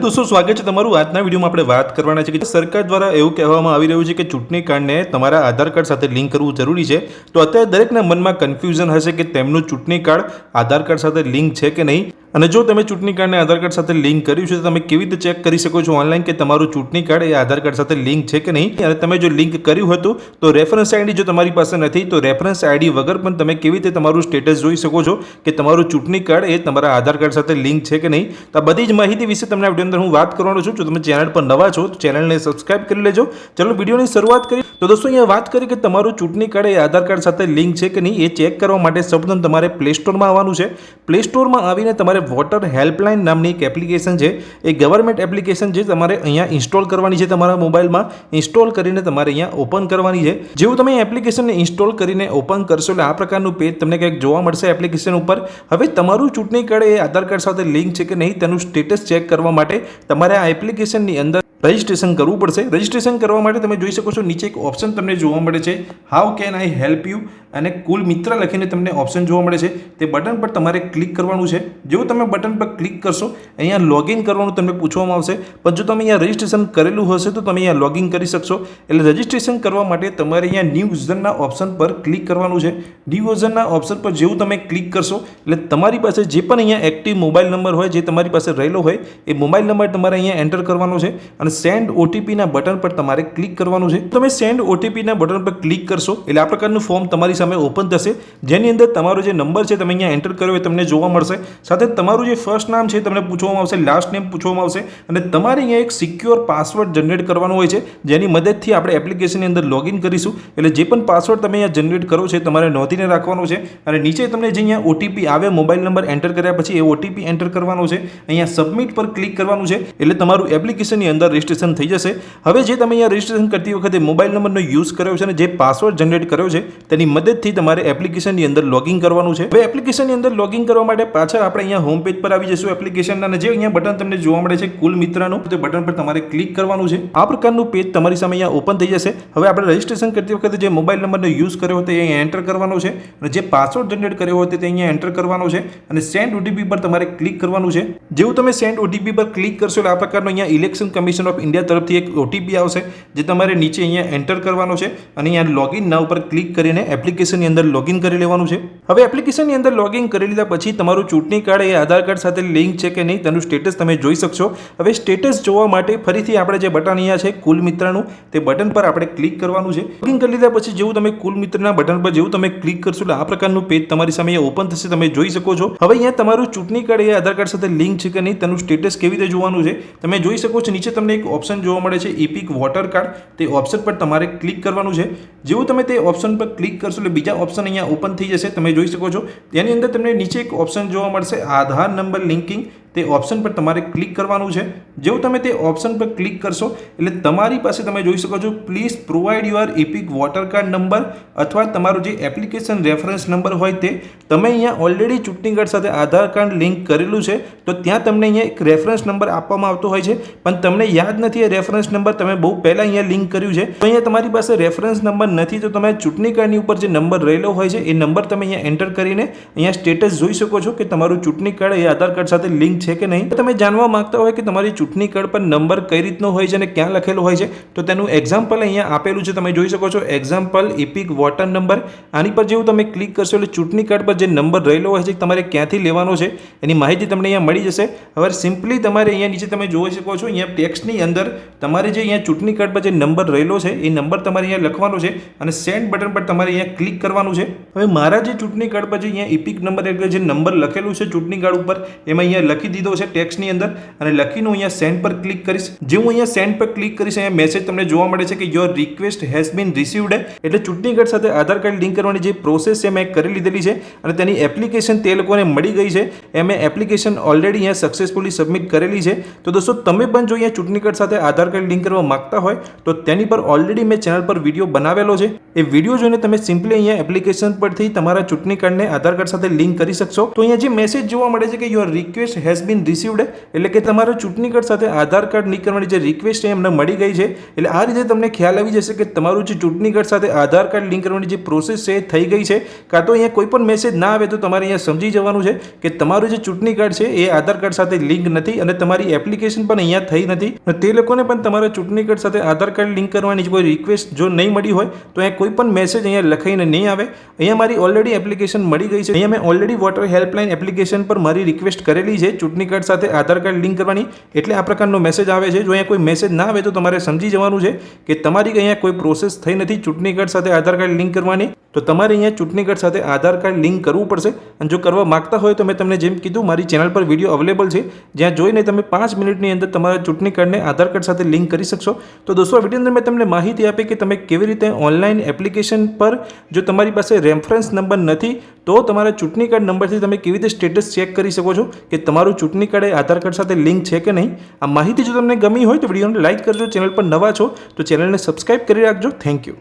Hello દોસ્તો, સ્વાગત છે તમારું આજના વિડીયોમાં આપણે વાત કરવાના છે કે સરકાર દ્વારા એવું કહેવામાં આવી રહ્યું છે કે ચૂંટણી કાર્ડને તમારા આધાર કાર્ડ સાથે લિંક કરવું જરૂરી છે. તો અત્યારે દરેકના મનમાં કન્ફ્યુઝન હશે કે તેમનું ચૂંટણી કાર્ડ આધાર કાર્ડ સાથે લિંક છે કે નહીં? અને જો તમે ચૂંટણી કાર્ડને આધાર કાર્ડ સાથે લિંક કર્યું છે, તો તમે કેવી રીતે ચેક કરી શકો છો ઓનલાઈન કે તમારું ચૂંટણી કાર્ડ એ આધાર કાર્ડ સાથે લિંક છે કે નહીં? અને તમે જો લિંક કર્યું હતું, તો રેફરન્સ આઈડી જો તમારી પાસે નથી, તો રેફરન્સ આઈડી વગર પણ તમે કેવી રીતે તમારું સ્ટેટસ જોઈ શકો છો કે તમારું ચૂંટણી કાર્ડ એ તમારા આધાર કાર્ડ સાથે લિંક છે કે નહીં? તો આ બધી જ માહિતી વિશે તમને આ વીડિયો અંદર હું વાત કરવાનો છું. જો તમે ચેનલ પર નવા છો, તો ચેનલને સબસ્ક્રાઇબ કરી લેજો. ચલો વિડીયોની શરૂઆત કરી તો દોસ્તો, અહીંયા વાત કરી કે તમારું ચૂંટણી કાર્ડ એ આધાર કાર્ડ સાથે લિંક છે કે નહીં, એ ચેક કરવા માટે સૌપ્રથમ તમારે પ્લે સ્ટોરમાં આવવાનું છે. પ્લે સ્ટોરમાં આવીને તમારે વોટર હેલ્પલાઇન નામની એક એપ્લિકેશન છે, એ ગવર્મેન્ટ એપ્લિકેશન છે તમારે અહીંયા ઇન્સ્ટોલ કરવાની છે તમારા મોબાઈલમાં ઇન્સ્ટોલ કરીને તમારે અહીંયા ઓપન કરવાની છે. જેવું તમે એપ્લિકેશનને ઇન્સ્ટોલ કરીને ઓપન કરશો, એટલે આ પ્રકારનું પેજ તમને કંઈક જોવા મળશે એપ્લિકેશન ઉપર. હવે તમારું ચૂંટણી કાર્ડ એ આધાર કાર્ડ સાથે લિંક છે કે નહીં, તેનું સ્ટેટસ ચેક કરવા માટે તમારે આ એપ્લિકેશનની અંદર રજિસ્ટ્રેશન કરવું પડશે. રજિસ્ટ્રેશન કરવા માટે તમે જોઈ શકો છો, નીચે એક ઓપ્શન તમને જોવા મળે છે. How can I help you અને કુલ મિત્ર લખીને તમને ઓપ્શન જોવા મળે છે. તે બટન પર તમારે ક્લિક કરવાનું છે. જેવું તમે બટન પર ક્લિક કરશો, અહીંયા લોગિન કરવાનું તમને પૂછવામાં આવશે. પણ જો તમે અહીંયા રજિસ્ટ્રેશન કરેલું હશે, તો તમે અહીંયા લોગિન કરી શકશો. એટલે રજિસ્ટ્રેશન કરવા માટે તમારે અહીંયા ન્યૂ યુઝરના ઓપ્શન પર ક્લિક કરવાનું છે. ન્યૂ યુઝરના ઓપ્શન પર જેવું તમે ક્લિક કરશો, એટલે તમારી પાસે જે પણ અહીંયા એક્ટિવ મોબાઈલ નંબર હોય, જે તમારી પાસે રહેલો હોય, એ મોબાઈલ નંબર તમારે અહીંયા એન્ટર કરવાનો છે. અને સેન્ડ ઓટીપીના બટન પર તમારે ક્લિક કરવાનું છે. તમે સેન્ડ ઓટીપીના બટન પર ક્લિક કરશો, એટલે આ પ્રકારનું ફોર્મ તમારી સામે ઓપન થશે. જેની અંદર તમારો જે નંબર છે, તમે અહીંયા એન્ટર કર્યો એ તમને જોવા મળશે. સાથે તમારું જે ફર્સ્ટ નામ છે તમને પૂછવામાં આવશે લાસ્ટ નેમ પૂછવામાં આવશે. અને તમારે અહીંયા એક સિક્યોર પાસવર્ડ જનરેટ કરવાનો હોય છે, જેની મદદથી આપણે એપ્લિકેશનની અંદર લોગિન કરીશું. એટલે જે પણ પાસવર્ડ તમે અહીંયા જનરેટ કરો છે તમારે નોંધીને રાખવાનો છે. અને નીચે તમને જે અહીંયા ઓટીપી આવે મોબાઈલ નંબર એન્ટર કર્યા પછી એ ઓટીપી એન્ટર કરવાનો છે. અહીંયા સબમિટ પર ક્લિક કરવાનું છે, એટલે તમારું એપ્લિકેશનની અંદર રજિસ્ટ્રેશન થઈ જશે. હવે જે તમે અહીંયા રજિસ્ટ્રેશન કરતી વખતે મોબાઈલ નંબરનો યુઝ કર્યો છે અને જે પાસવર્ડ જનરેટ કર્યો છે, તેની મદદથી તમારે એપ્લિકેશનની અંદર લોગિન કરવાનું છે. હવે એપ્લિકેશનની અંદર લોગિન કરવા માટે પાછળ આપણે અહીંયા હોમ પેજ પર આવી જશું એપ્લિકેશનના અને જે અહીંયા બટન તમને જોવા મળે છે, કુલ મિત્રનું, તે બટન પર તમારે ક્લિક કરવાનું છે. આ પ્રકારનું પેજ તમારી સામે અહીંયા ઓપન થઈ જશે. હવે આપણે રજિસ્ટ્રેશન કરતી વખતે જે મોબાઈલ નંબરનો યુઝ કર્યો હતો એ એન્ટર કરવાનો છે. અને જે પાસવર્ડ જનરેટ કર્યો હોય તે અહીંયા એન્ટર કરવાનો છે. અને સેન્ડ ઓટીપી પર તમારે ક્લિક કરવાનું છે. જેવું તમે સેન્ડ ઓટીપી પર ક્લિક કરશો એટલે આ પ્રકારનો અહીંયા ઇલેક્શન કમિશન ઓફ ઇન્ડિયા તરફથી એક ઓટીપી આવશે, જે તમારે નીચે અહીંયા એન્ટર કરવાનો છે. અને અહીંયા લોગિન ના ઉપર ક્લિક કરીને એપ્લિકેશનની અંદર લોગિન કરી લેવાનું છે. હવે એપ્લિકેશનની અંદર લોગિન કરી લીધા પછી તમારું ચૂંટણી કાર્ડ એ આધાર કાર્ડ સાથે લિંક છે કે નહીં તેનું સ્ટેટસ તમે જોઈ શકશો. હવે સ્ટેટસ જોવા માટે ફરીથી આપણે જે બટન અહીંયા છે, કુલ મિત્રનું, તે બટન પર આપણે ક્લિક કરવાનું છે. લોગિન કરી લીધા પછી જેવું તમે કુલ મિત્રના બટન પર જેવું તમે ક્લિક કરશો, એટલે આ પ્રકારનું પેજ તમારી સામે ઓપન થશે, તમે જોઈ શકો છો. હવે અહીંયા તમારું ચૂંટણી કાર્ડ એ આધાર કાર્ડ સાથે લિંક છે કે નહીં તેનું સ્ટેટસ કેવી રીતે જોવાનું છે, તમે જોઈ શકો છો. નીચે તમને એક ઓપ્શન જોવા મળે છે ઇપિક વોટર કાર્ડ તે ઓપ્શન પર તમારે ક્લિક કરવાનું છે. જેવું તમે તે ઓપ્શન પર ક્લિક કરશો, એટલે બીજા ઓપ્શન અહીંયા ઓપન થઈ જશે. તમે જોઈ શકો છો. તેની અંદર તમને નીચે એક ઓપ્શન જોવા મળશે. આધાર નંબર લિંકિંગ તે ઓપ્શન પર તમારે ક્લિક કરવાનું છે. જેવું તમે તે ઓપ્શન પર ક્લિક કરશો, એટલે તમારી પાસે તમે જોઈ શકો છો please provide your EPIC voter card number અથવા તમારો જે એપ્લિકેશન રેફરન્સ નંબર હોય તે, તમે અહીંયા ઓલરેડી ચૂંટણી કાર્ડ સાથે આધાર કાર્ડ લિંક કરેલું છે, તો ત્યાં તમને અહીંયા એક રેફરન્સ નંબર આપવામાં આવતો હોય છે. પણ તમને યાદ નથી એ રેફરન્સ નંબર તમે બહુ પહેલાં અહીંયા લિંક કર્યું છે. તો અહીંયા તમારી પાસે રેફરન્સ નંબર નથી, તો તમે ચૂંટણી કાર્ડની ઉપર જે નંબર રહેલો હોય છે, એ નંબર તમે અહીંયા એન્ટર કરીને અહીંયા સ્ટેટસ જોઈ શકો છો કે તમારું ચૂંટણી કાર્ડ એ આધાર કાર્ડ સાથે લિંક છે કે નહીં? તમે જાણવા માંગતા હોય કે તમારી ચૂંટણી કાર્ડ પર નંબર કઈ રીતનો હોય છે અને ક્યાં લખેલો હોય છે, તો તેનું એક્ઝામ્પલ અહીંયા આપેલું છે. તમે જોઈ શકો છો. એક્ઝામ્પલ ઇપિક વોટર નંબર આની પર જેવું તમે ક્લિક કરશો એટલે ચૂંટણી કાર્ડ પર જે નંબર રહેલો હોય છે તમારે ક્યાંથી લેવાનો છે, એની માહિતી તમને અહીંયા મળી જશે. હવે સિમ્પલી તમારે અહીંયા નીચે તમે જોઈ શકો છો, અહીંયા ટેક્સ્ટની અંદર તમારે જે અહીંયા ચૂંટણી કાર્ડ પર જે નંબર રહેલો છે, એ નંબર તમારે અહીંયા લખવાનો છે અને સેન્ડ બટન પર તમારે અહીંયા ક્લિક કરવાનું છે. હવે મારા જે ચૂંટણી કાર્ડ પર જે અહીંયા ઇપિક નંબર એટલે જે નંબર લખેલું છે ચૂંટણી કાર્ડ ઉપર, એમાં અહીંયા લખી દીધો છે ટેક્સની અંદર અને લખીને અહીંયા સેન્ડ પર ક્લિક કરીશ. જે હું અહીંયા સેન્ડ પર ક્લિક કરીશ, અહીંયા મેસેજ તમને જોવા મળે છે કે your request has been received એટલે ચૂંટણી કાર્ડ સાથે આધાર કાર્ડ લિંક કરવાની જે પ્રોસેસ છે, મેં કરી લીધેલી છે અને તેની એપ્લિકેશન તે લોકોને મળી ગઈ છે. એ મેં એપ્લિકેશન ઓલરેડી અહીંયા સક્સેસફુલી સબમિટ કરેલી છે. તો દોસ્તો, તમે પણ જો અહીંયા ચૂંટણી કાર્ડ સાથે આધાર કાર્ડ લિંક કરવા માંગતા હોય, તો તેની પર ઓલરેડી મેં ચેનલ પર વીડિયો બનાવેલો છે. એ વીડિયો જોઈને તમે સિમ્પલી અહીંયા એપ્લિકેશન પરથી તમારા ચૂંટણી કાર્ડને આધાર કાર્ડ સાથે લિંક કરી શકશો. તો અહીંયા જે મેસેજ જોવા મળે છે કે your request has has been received એટલે કે તમારા ચૂંટણી કાર્ડ સાથે આધાર કાર્ડ લિંક કરવાની જે રિક્વેસ્ટ છે એમને મળી ગઈ છે, એટલે આ રીતે તમને ખ્યાલ આવી જશે કે તમારું જે ચૂંટણી કાર્ડ સાથે આધાર કાર્ડ લિંક કરવાની જે પ્રોસેસ છે એ થઈ ગઈ છે, કાં તો અહીંયા કોઈ પણ મેસેજ ના આવે તો તમારે અહીંયા સમજી જવાનું છે કે તમારું જે ચૂંટણી કાર્ડ છે એ આધાર કાર્ડ સાથે લિંક નથી અને તમારી એપ્લિકેશન પણ અહીંયા થઈ નથી. તે લોકોને પણ તમારા ચૂંટણી કાર્ડ સાથે આધાર કાર્ડ લિંક કરવાની કોઈ રિક્વેસ્ટ જો નહીં મળી હોય, તો અહીંયા કોઈ પણ મેસેજ અહીંયા લખાઈને નહીં આવે. અહીંયા મારી ઓલરેડી એપ્લિકેશન મળી ગઈ છે. અહીંયા મેં ઓલરેડી વોટર હેલ્પલાઇન એપ્લિકેશન પર મારી રિક્વેસ્ટ કરેલી છે ચૂંટણી કાર્ડ સાથે આધાર કાર્ડ લિંક કરવાની. એટલે આ પ્રકારનો મેસેજ આવે છે. જો અહીંયા કોઈ મેસેજ ના આવે તો તમારે સમજી જવાનું છે કે તમારી અહીંયા કોઈ પ્રોસેસ થઈ નથી ચૂંટણી કાર્ડ સાથે આધાર કાર્ડ લિંક કરવાની. તો તમારે અહીંયા ચૂંટણી કાર્ડ સાથે આધાર કાર્ડ લિંક કરવું પડશે. અને જો કરવા માગતા હોય તો મેં તમને જેમ કીધું, મારી ચેનલ પર વીડિયો અવેલેબલ છે. જ્યાં જોઈને તમે પાંચ મિનિટની અંદર તમારા ચૂંટણી કાર્ડને આધાર કાર્ડ સાથે લિંક કરી શકશો. તો દોસ્તો, આ વીડિયો અંદર મેં તમને માહિતી આપી કે તમે કેવી રીતે ઓનલાઈન એપ્લિકેશન પર જો તમારી પાસે રેફરન્સ નંબર નથી, તો તમારા ચૂંટણી કાર્ડ નંબરથી તમે કેવી રીતે સ્ટેટસ ચેક કરી શકો છો કે તમારું ચૂંટણી કાર્ડ એ આધાર કાર્ડ સાથે લિંક છે કે નહીં. આ માહિતી જો તમને ગમી હોય તો વિડીયોને લાઇક કરજો, ચેનલ પર નવા છો તો ચેનલને સબસ્ક્રાઇબ કરી રાખજો. Thank you.